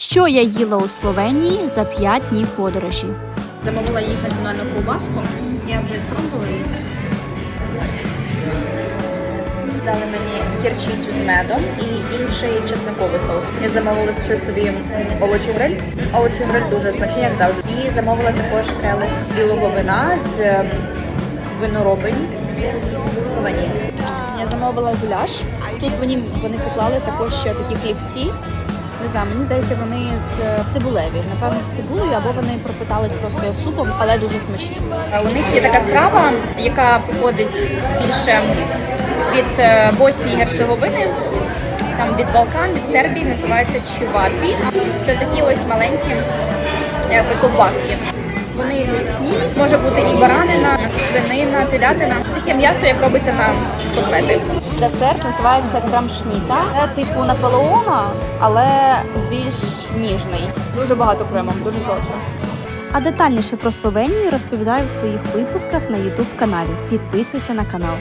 Що я їла у Словенії за 5 днів подорожі? Замовила їх національну ковбаску. Я вже спробувала її. Дали мені гірчицю з медом і інший чесниковий соус. Я замовила ще собі овочі гриль. Овочі гриль дуже смачні, як завжди. І замовила також келих білого вина з ем, виноробень Словенії. Я замовила гуляш. Тут вони, вони поклали також ще такі хлібці. Не знаю, мені здається, вони з е, цибулеві. Напевно, з цибулею, або вони пропитались просто супом, але дуже смачні. У них є така страва, яка походить більше від е, Боснії і Герцеговини, там від Балкан, від Сербії, називається чивапі. Це такі ось маленькі ковбаски. Вони м'ясні, може бути і баранина, свинина, телятина. Таке м'ясо, як робиться на котлети. Десерт називається крамшніта. Це типу Наполеона, але більш ніжний. Дуже багато кремом, дуже солодко. А детальніше про Словенію розповідаю в своїх випусках на YouTube каналі. Підписуйся на канал.